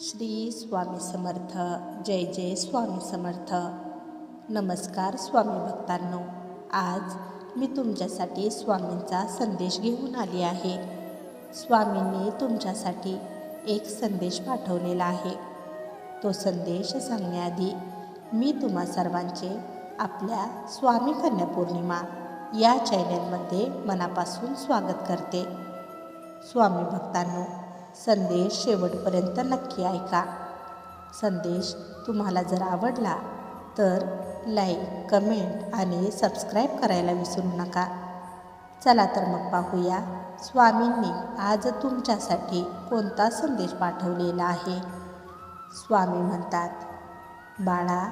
श्री स्वामी समर्थ. जय जय स्वामी समर्थ. नमस्कार स्वामी भक्तांनो. आज मी तुमच्यासाठी स्वामींचा संदेश घेऊन आली आहे. स्वामींनी तुमच्यासाठी एक संदेश पाठवलेला आहे. तो संदेश सांगण्याआधी मी तुम्हा सर्वांचे आपल्या स्वामी कन्या पौर्णिमा या चॅनलमध्ये मनापासून स्वागत करते. स्वामी भक्तांनो संदेश शेवटपर्यंत नक्की ऐका. संदेश तुम्हाला जर आवडला तर लाईक कमेंट आणि सबस्क्राईब करायला विसरू नका. चला तर मग पाहूया स्वामींनी आज तुमच्यासाठी कोणता संदेश पाठवलेला आहे? स्वामी म्हणतात बाळा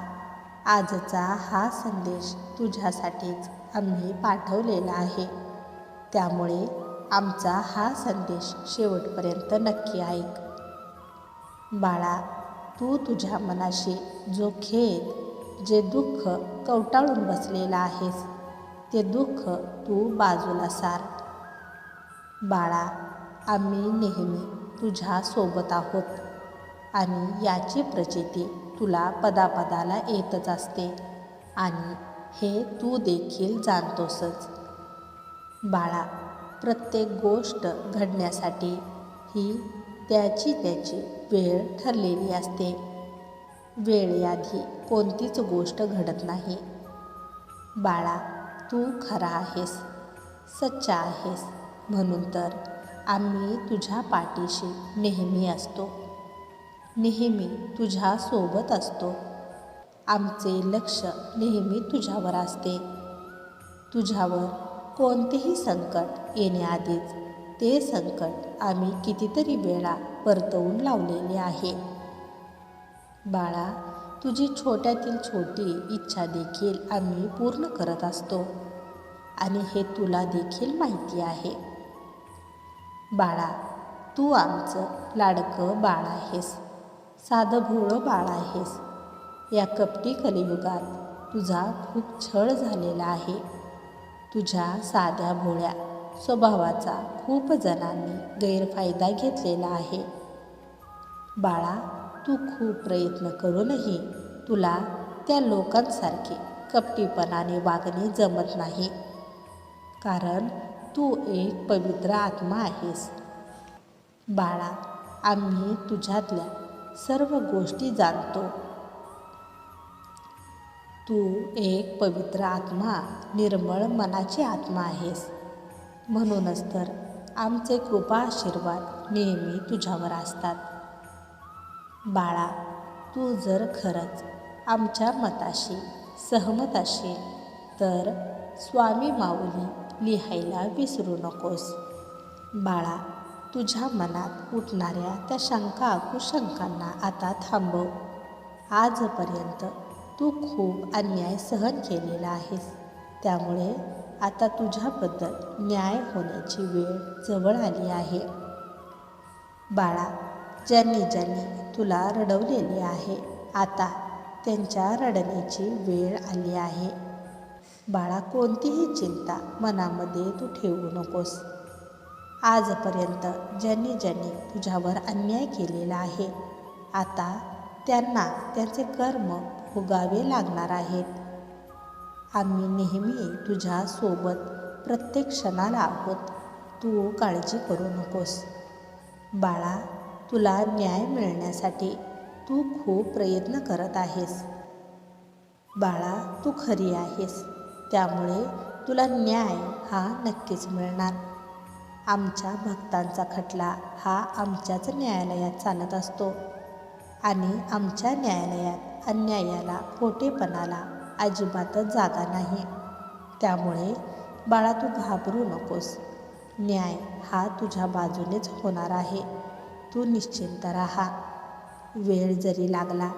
आजचा हा संदेश तुझ्यासाठीच आम्ही पाठवलेला आहे. त्यामुळे आमचा हा संदेश शेवटपर्यंत नक्की ऐक. बाळा तू तुझ्या मनाशी जो खेद जे दुःख कवटाळून बसलेला आहेस ते दुःख तू बाजूला सार. बाळा आम्ही नेहमी तुझ्या सोबत आहोत आणि याची प्रचिती तुला पदापदाला येतच असते आणि हे तू देखील जाणतोसच. बाळा प्रत्येक गोष्ट घडण्यासाठी ही त्याची त्याची वेळ ठरलेली असते. वेळेआधी कोणतीच गोष्ट घडत नाही. बाळा तू खरा आहेस सच्चा आहेस म्हणून तर आम्ही तुझ्या पाठीशी नेहमी असतो. नेहमी तुझ्या सोबत असतो. आमचे लक्ष नेहमी तुझ्यावर असते. तुझ्यावर कोणतेही संकट येण्याआधीच ते संकट आम्ही कितीतरी वेळा परतवून लावलेले आहे. बाळा तुझी छोट्यातील छोटी इच्छा देखील आम्ही पूर्ण करत असतो आणि हे तुला देखील माहिती आहे. बाळा तू आमचं लाडकं बाळ आहेस साधं भोळं बाळ आहेस. या कपटी कलियुगात तुझा खूप छळ झालेला आहे. तुझ्या साध्या भोळ्या स्वभावाचा खूप जणांनी गैरफायदा घेतलेला आहे. बाळा तू खूप प्रयत्न करूनही तुला त्या लोकांसारखे कपटीपणाने वागणे जमत नाही. कारण तू एक पवित्र आत्मा आहेस. बाळा आम्ही तुझ्यातल्या सर्व गोष्टी जाणतो. तू एक पवित्र आत्मा निर्मळ मनाची आत्मा आहेस. म्हणूनच तर आमचे कृपा आशीर्वाद नेहमी तुझ्यावर असतात. बाळा तू जर खरंच आमच्या मताशी सहमत असेल तर स्वामी माऊली लिहायला विसरू नकोस. बाळा तुझ्या मनात उठणाऱ्या त्या शंका कुशंकांना आता थांबव. आजपर्यंत तू खूप अन्याय सहन केलेला आहेस. त्यामुळे आता तुझ्याबद्दल न्याय होण्याची वेळ जवळ आली आहे. बाळा ज्यांनी ज्यांनी तुला रडवलेले आहे आता त्यांच्या रडण्याची वेळ आली आहे. बाळा कोणतीही चिंता मनामध्ये तू ठेवू नकोस. आजपर्यंत ज्यांनी ज्यांनी तुझ्यावर अन्याय केलेला आहे आता त्यांना त्यांचे कर्म भोगावे लागणार आहेत. आम्ही नेहमी तुझ्या सोबत प्रत्येक क्षणाला आहोत. तू काळजी करू नकोस. बाळा तुला न्याय मिळण्यासाठी तू खूप प्रयत्न करत आहेस. बाळा तू खरी आहेस. त्यामुळे तुला न्याय हा नक्कीच मिळणार. आमच्या भक्तांचा खटला हा आमच्याच न्यायालयात चालत असतो. आणि आमच्या न्यायालयात अन्यायाला खोटेपणाला अजिबातच जागा नाही. त्यामुळे बाळा तू घाबरू नकोस. न्याय हा तुझ्या बाजूनेच होणार आहे. तू निश्चिंत राहा. वेळ जरी लागला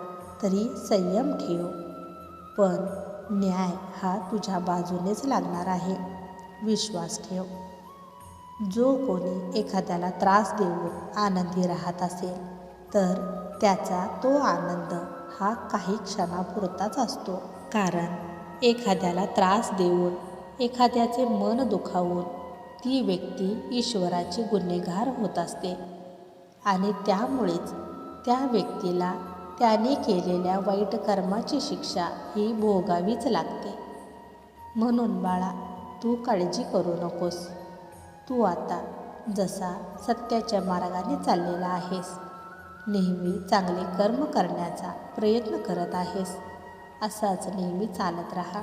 तरी संयम ठेव. पण न्याय हा तुझ्या बाजूनेच लागणार आहे. विश्वास ठेव. जो कोणी एखाद्याला त्रास देऊन आनंदी राहत असेल तर त्याचा तो आनंद हा काही क्षणापुरताच असतो. कारण एखाद्याला त्रास देऊन एखाद्याचे मन दुखावून ती व्यक्ती ईश्वराची गुन्हेगार होत असते. आणि त्यामुळेच त्या व्यक्तीला त्याने केलेल्या वाईट कर्माची शिक्षा ही भोगावीच लागते. म्हणून बाळा तू काळजी करू नकोस. तू आता जसा सत्याच्या मार्गाने चाललेला आहेस नेहमी चांगले कर्म करण्याचा प्रयत्न करत आहेस असाच नेहमी चालत राहा.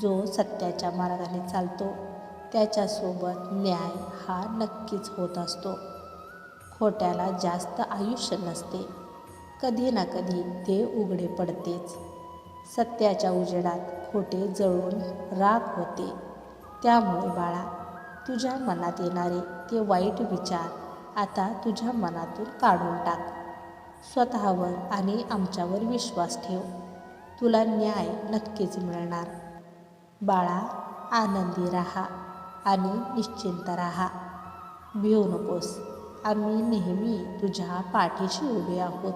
जो सत्याच्या मार्गाने चालतो त्याच्यासोबत न्याय हा नक्कीच होत असतो. खोट्याला जास्त आयुष्य नसते. कधी ना कधी ते उघडे पडतेच. सत्याच्या उजेडात खोटे जळून राग होते. त्यामुळे बाळा तुझ्या मनात येणारे ते वाईट विचार आता तुझ्या मनातून काढून टाक. स्वतःवर आणि आमच्यावर विश्वास ठेव. तुला न्याय नक्कीच मिळणार. बाळा आनंदी राहा आणि निश्चिंत राहा. भिऊ नकोस. आम्ही नेहमी तुझ्या पाठीशी उभे आहोत.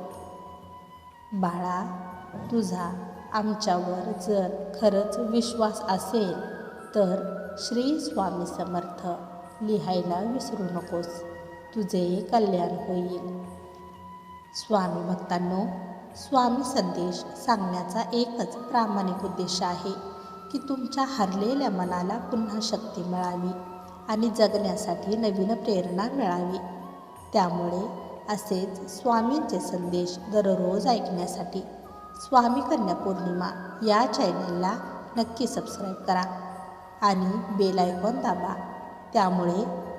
बाळा तुझा आमच्यावर जर खरंच विश्वास असेल तर श्री स्वामी समर्थ लिहायला विसरू नकोस. तुझे कल्याण होईल. स्वामी भक्तांनो स्वामी संदेश सांगण्याचा एकच प्रामाणिक उद्देश आहे की तुमच्या हरलेल्या मनाला पुन्हा शक्ती मिळावी आणि जगण्यासाठी नवीन प्रेरणा मिळावी. त्यामुळे असेच स्वामींचे संदेश दररोज ऐकण्यासाठी स्वामी कन्या पौर्णिमा या चॅनलला नक्की सबस्क्राईब करा आणि बेल आयकॉन दाबा. त्यामुळे